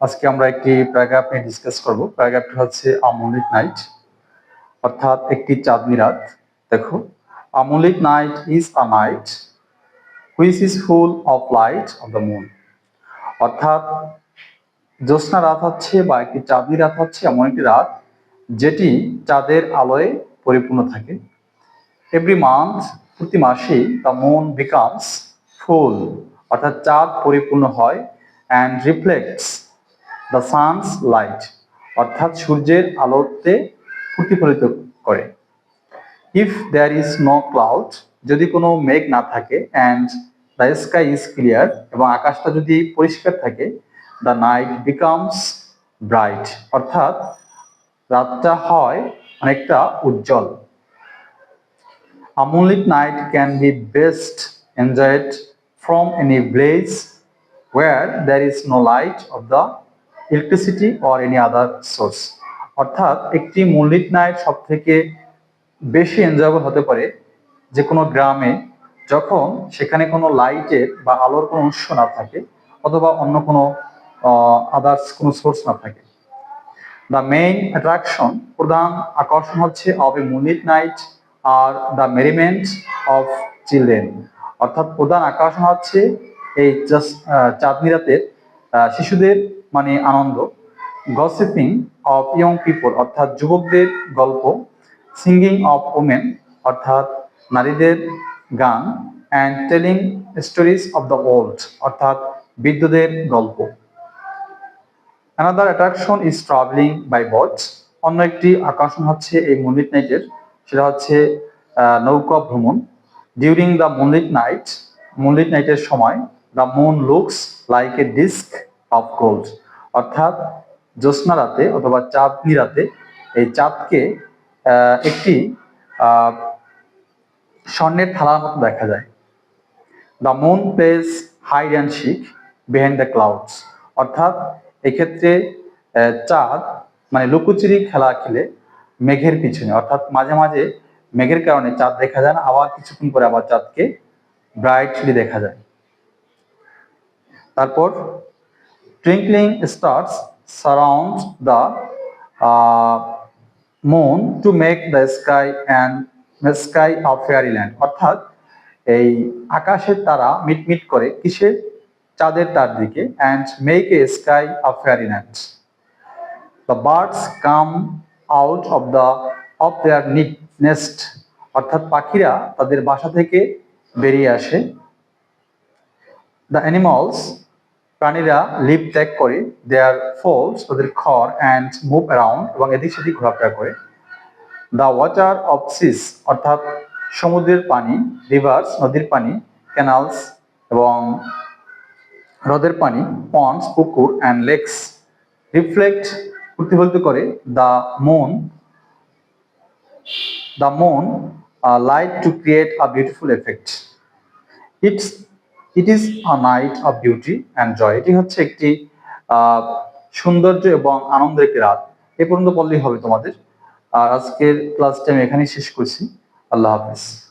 আজকে আমরা একটি প্যারাগ্রাফ নিয়ে ডিসকাস করব। প্যারাগ্রাফটি হচ্ছে আমলিক নাইট অর্থাৎ একটি চাঁদনি রাত। দেখো, moonlit night is a night which is full of light of the moon অর্থাৎ জ্যোৎস্না রাত হচ্ছে বা একটি চাঁদনি রাত হচ্ছে এমন একটি রাত যেটি চাঁদের আলোয় পরিপূর্ণ থাকে। এভরি মান্থ প্রতি মাসেই দ্য মুন বিকামস ফুল অর্থাৎ চাঁদ পরিপূর্ণ হয় and reflects the sun's light অর্থাৎ সূর্যের আলোতে প্রতিফলিত করে। If there is no cloud যদি কোনো মেঘ না থাকে and the sky is clear এবং আকাশটা যদি পরিষ্কার থাকে দ্য নাইট বিকামস ব্রাইট অর্থাৎ রাতটা হয় অনেকটা উজ্জ্বল। A night can be best best from any place where there is no light of the electricity or any other source অর্থাৎ একটি মুনলিট নাইট সব থেকে বেশি এনজয়েবল হতে পারে যে কোনো গ্রামে যখন সেখানে কোনো লাইটের বা আলোর কোনো উৎস না থাকে অথবা অন্য কোনো আদার্স কোনো সোর্স না থাকে। দ্য মেইন অ্যাট্রাকশন প্রধান আকর্ষণ হচ্ছে of a moonlit night R the merriment of children অর্থাৎ প্রধান আকর্ষণ হচ্ছে এই চাঁদনি রাতের শিশুদের মানে আনন্দ গসিপিং অফ ইয়ং পিপল অর্থাৎ যুবকদের গল্প সিঙ্গিং অফ ওমেন অর্থাৎ নারীদের গান and telling stories of the old অর্থাৎ বিদ্যুদের গল্প। Another attraction is travelling by boat অন্য একটি আকর্ষণ হচ্ছে এই মুনলিট নাইটের সেটা হচ্ছে নৌকা ভ্রমণ। During the moonlit night moonlit নাইটের সময় the moon looks like a disc of gold অর্থাৎ জ্যোৎস্না রাতে অথবা চাঁদনি রাতে এই চাঁদকে একটি স্বর্ণের থালার মতো দেখা যায়। The moon plays hide and seek behind the clouds অর্থাৎ এক্ষেত্রে চাঁদ মানে লুকোচুরি খেলা খেলে মেঘের পিছনে, অর্থাৎ মাঝে মাঝে মেঘের কারণে চাঁদ দেখা যায় না, আবার কিছুক্ষণ পরে আবার চাঁদকে ব্রাইটলি দেখা যায়। তারপর twinkling stars surround the moon to make the sky and sky of fairyland অর্থাৎ এই আকাশের তারা মিটমিট করে কিসের? চাঁদের তার দিকে and make a sky of fairyland the birds come out of the of their nest অর্থাৎ পাখিরা তাদের বাসা থেকে বেরিয়ে আসে। দ্য অ্যানিমালস প্রাণীরা লিপ ত্যাগ করে দেয়ার ফলস তাদের খড় অ্যান্ড মুভ অ্যারাউন্ড এবং এদিক সেদিক ঘোরাফেরা করে। দ্য ওয়াটার অফ সিস অর্থাৎ সমুদ্রের পানি রিভার্স নদীর পানি ক্যানালস এবং হ্রদের পানি পন্ডস পুকুর অ্যান্ড লেকস রিফ্লেক্ট প্রতিফলিত করে the moon the moon light to create a beautiful effect it's it is a night of beauty and joy এটি হচ্ছে একটি সৌন্দর্য এবং আনন্দের একটি রাত। এ পর্যন্ত বললেই হবে তোমাদের। আর আজকের ক্লাসটা আমি এখানেই শেষ করছি। আল্লাহ হাফিজ।